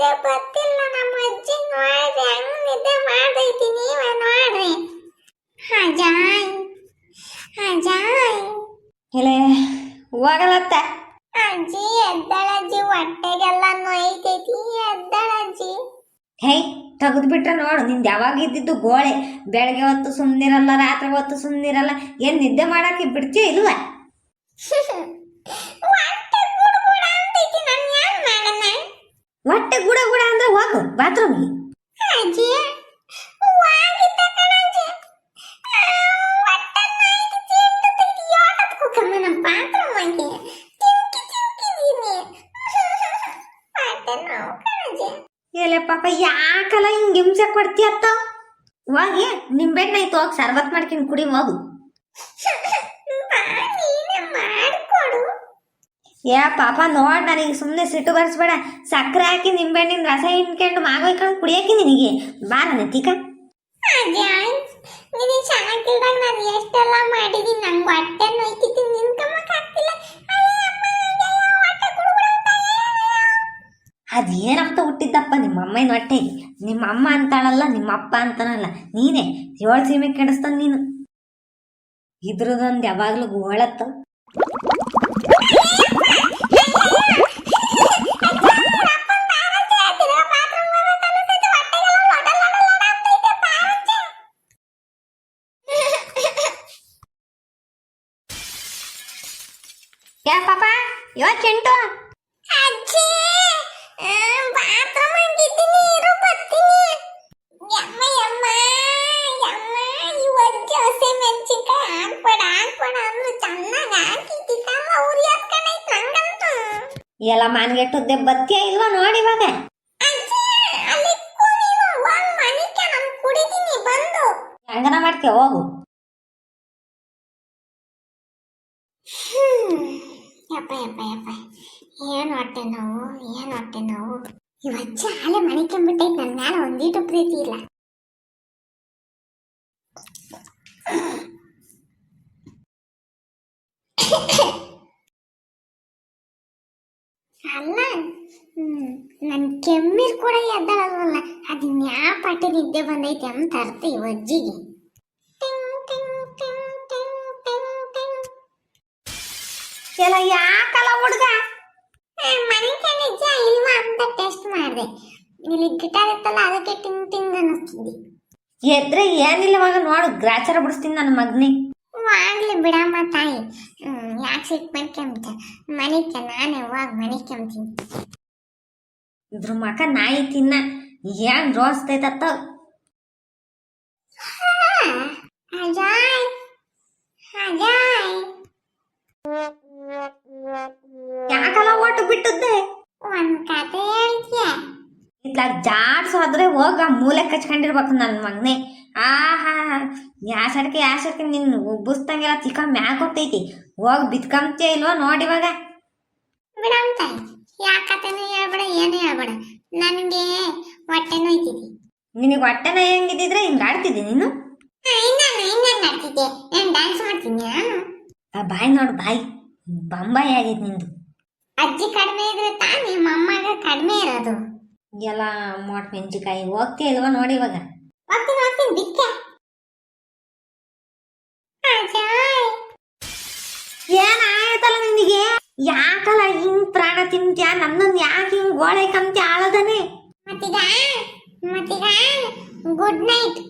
ನಿದ್ದೆ ಬತ್ತಿಲ್ಲ ನಮ್ಮ ಅಜ್ಜಿ ನೋಡ್ರಿ ಹಂಗ ನಿದ್ದೆ ಮಾಡೈತಿ ನೀವ ನೋಡ್ರಿ. ಹಜಾಯ್ ಹಜಾಯ್ ಇಲ್ಲೇ ಹೋಗಲತ್ತ? ಅಜ್ಜಿ ಎದ್ದಳಜ್ಜಿ ಹೊಟ್ಟೆಗೆಲ್ಲ ನೋಯ್ತೈತಿ ಎದ್ದಳಜ್ಜಿ ಹೇ ತೆಗೆದು ಬಿಟ್ರೆ ನೋಡು ನಿಂದು ಯಾವಾಗ ಇದ್ದಿದ್ದು ಗೋಳೆ. ಬೆಳಗ್ಗೆ ಹೊತ್ತು ಸುಮ್ಮನಿರಲ್ಲ ರಾತ್ರಿ ಹೊತ್ತು ಸುಮ್ಮನಿರಲ್ಲ ಏನು ನಿದ್ದೆ ಮಾಡಕ್ಕೆ ಬಿಡ್ತೀಯ ಇಲ್ವಾ? ಹೊಟ್ಟೆ ಗುಡ ಗುಡ ಅಂದ್ರೆ ಹೋಗು ಬಾತ್ರೂಮ್ಗೆ ಅಜ್ಜಿ ಬಾತ್ರೂಮ್ ಆಗಿ ಚಿಂಕಿ ಚಿಂಕಿದೀನಿ. ಹೊಟ್ಟೆ ನೋವು ಕಣಜ್ಜಿ. ಎಲೆ ಪಾಪ ಯಾಕಲ್ಲ ಹಿಂಗೆ ಹಿಂಸೆ ಕೊಡ್ತೀಯ ಅತ್ತ? ಹೋಗಿ ನಿಂಬೆಣ್ಣೆ ಐತೆ ಹೋಗಿ ಸರ್ಬತ್ ಮಾಡ್ಕೊಂಡು ಕುಡಿ ಹೋಗು. ನೀನೇ ಮಾಡ್ಕೊಡು. ಯಾ ಪಾಪ ನೋಡ್ ನನಗೆ ಸುಮ್ಮನೆ ಸಿಟ್ಟು ಬರ್ಸ್ಬೇಡ. ಸಕ್ಕರೆ ಹಾಕಿ ನಿಂಬೆಣ್ಣಿನ ರಸ ಹಿಂಡ್ಕೊಂಡು ಮಾಗೋಯ್ಕೊಂಡು ಕುಡಿಯಕ್ಕೆ ನಿನಗೆ. ಬಾ ನನ್ನ ತೀಕ ನೀನು ಚೆನ್ನಾಗಿಲ್ದಾಗ ನಾನು ಎಷ್ಟೆಲ್ಲ ಮಾಡಿದೀನಿ ನಂಗೆ ಹೊಟ್ಟೆ. ಅದೇನಪ್ಪ ಹುಟ್ಟಿದ್ದಪ್ಪ ನಿಮ್ಮ ಅಮ್ಮನ ಹೊಟ್ಟೆ? ನಿಮ್ಮ ಅಮ್ಮ ಅಂತಾಳಲ್ಲ ನಿಮ್ಮ ಅಪ್ಪ ಅಂತಾನಲ್ಲ. ನೀನೇ ಏಳು ಸೀಮೆ ಕೆಡಿಸ್ತಾನ ನೀನು. ಇದ್ರದೊಂದು ಯಾವಾಗ್ಲೂ ಗೋಳತ್ತ ಯಾ ಪಾಪ? ಯೋ ಚೆಂಟು ಅಜ್ಜಿ, bathroom ಆಗಿದ್ದೀನಿ, ಇರು ಬರ್ತೀನಿ. ಯಮ್ಮ, ಯಮ್ಮ, ಯಮ್ಮ, ಈ ಹಸಿ ಮೆಣಸಿನ್ಕಾಯಿ ಹಾಕ್ಬೇಡ, ಹಾಕ್ಬೇಡ ಅಂದ್ರೆ ಚೆನ್ನಾಗಿ ಹಾಕಿದ್ದಿದ್ದಲ್ಲ, ಅವ್ರು ನಂಗಂತೂ. ಎಲ್ಲ ಮಾನ್ಗೆಟ್ಟದ್ದೆ ಬತ್ತಿಯ ಇಲ್ವಾ ನೋಡಿ ಇವಾಗ? ಅಜ್ಜಿ, ಅಲ್ಲಿ ಇಕ್ಕು ನೀನು, ಒಂದ್ ಮನಿಕೆ ನಾನ್ ಕುಡಿತೀನಿ ಬಂದು. ಹೆಂಗನ ಮಾಡ್ತೀಯ? ಹೋಗು. ಯಪ್ಪ ಯಪ್ಪ ಯಪ್ಪ ಏನ್ ಹೊಟ್ಟೆ ನೋವು, ಏನ್ ಹೊಟ್ಟೆ ನೋವು? ಇವಚ್ಚ ಹಾಲೆ ಮಣಿಕೊಂಡ್ಬಿಟ್ಟೈತೆ ನನ್ನ ಮ್ಯಾಲ ಒಂದೀಟು ಪ್ರೀತಿ ಇಲ್ಲ. ಅಲ್ಲ ನನ್ನ ನನ್ ಕೆಮ್ಮಿರ್ ಕೂಡ ಎದ್ದಳಲ್ವಲ್ಲ ಅದು ಯಾವ ಪಟ್ಟಿ ನಿದ್ದೆ ಬಂದೈತೆ ಅಂತ ಅರ್ಥ ಈ ಅಜ್ಜಿಗೆ ಎಲ್ಲ ಯಾಕಲ್ಲ ಹುಡುಗ? ಮನೆಗೆ ನಿಜ ಇಲ್ವಾ ಅಂತ ಟೆಸ್ಟ್ ಮಾಡಿದೆ. ಇಲ್ಲಿ ಗಿಟಾರ್ ಇತ್ತಲ್ಲ ಅದಕ್ಕೆ ಟಿಂಗ್ ಟಿಂಗ್ ಅನ್ನಿಸ್ತಿದ್ದೆ ಎದ್ರೆ ಏನಿಲ್ಲ ಇವಾಗ ನೋಡು ಗ್ರಾಚಾರ ಬಿಡಿಸ್ತೀನಿ ನನ್ನ ಮಗ್ನಿ. ಆಗ್ಲಿ ಬಿಡಮ್ಮ ತಾಯಿ. ಯಾಕೆ ಸಿಟ್ ಮಾಡ್ಕೊಂಬಿಟ್ಟ ಮನಿಕೆ ನಾನೇ ಹೋಗಿ ಮನೆ ಕೆಮ್ತೀನಿ? ಇದ್ರ ಮಕ ನಾಯಿ ತಿನ್ನ. ಏನ್ ರೋಸ್ತೈತತ್ತ ಇತ್ಲ ಜಾಡ್ಸೋದ್ರೆ ಹೋಗ ಮೂಲೆ ಕಚ್ಕೊಂಡಿರ್ಬೇಕು ನನ್ನ ಮಗನೇ. ಆಹಾ ಯಾ ಸಡ್ಕೆ ಯಾ ಸಡ್ಕೆ ನಿನ್ನ ಉಬ್ಬಿಸ್ದಂಗೆಲ್ಲ ತಿಕ್ಕ ಮ್ಯಾಕ್ ಹೋಗ್ತೈತಿ ಹೋಗಿ ಬಿತ್ಕಂತೀಯ ಇಲ್ವಾ ನೋಡಿ ಇವಾಗ. ಬಿಡಮ್ಮ ತಾಯಿ ಯಾಕೆ ಕತೆನೂ ಹೇಳ್ಬೇಡ ಏನೂ ಹೇಳ್ಬೇಡ. ನನಗೆ ಹೊಟ್ಟೆ ನೋಯ್ತಿದೆ ನಿನಗೆ ಹೊಟ್ಟೆ ಹೆಂಗಿದ್ದಿದ್ರೆ ಹಿಂಗೆ ಆಡ್ತಿದ್ದೆ ನೀನು? ಡ್ಯಾನ್ಸ್ ಮಾಡ್ತೀನಿ ಆ ಬಾಯಿ ನೋಡು ಬಾಯಿ. ಬಂಬಾಯಿ ಆಗಿದೆ ನಿಂದು. ಅಜ್ಜಿ ಕಡಿಮೆ ಇದ್ರೆ ತಾನೇ ಮೊಮ್ಮಗ ಕಡಿಮೆ ಇರೋದು. ಎಲ್ಲ ಮೊಟ್ ಮೆಣಸಿಕಾಯಿ ಹೋಗ್ತೀಯ ಇಲ್ವಾ ನೋಡಿ ಇವಾಗ. ಹೋಗ್ತೀನಿ ಹೋಗ್ತೀನಿ ಬಿಕ್ಕೆ ಏನಾಯ್ತಲ್ಲ ನಿನಗೆ ಯಾಕಲ್ಲ ಹಿಂಗ್ ಪ್ರಾಣ ತಿಂತ್ಯ? ನನ್ನ ಯಾಕೆ ಹಿಂಗ್ ಗೋಳೆ ಕಂತ್ಯ ಆಳದನೆ? ಮತ್ತೀಗ? ಮತ್ತೀಗ? Good night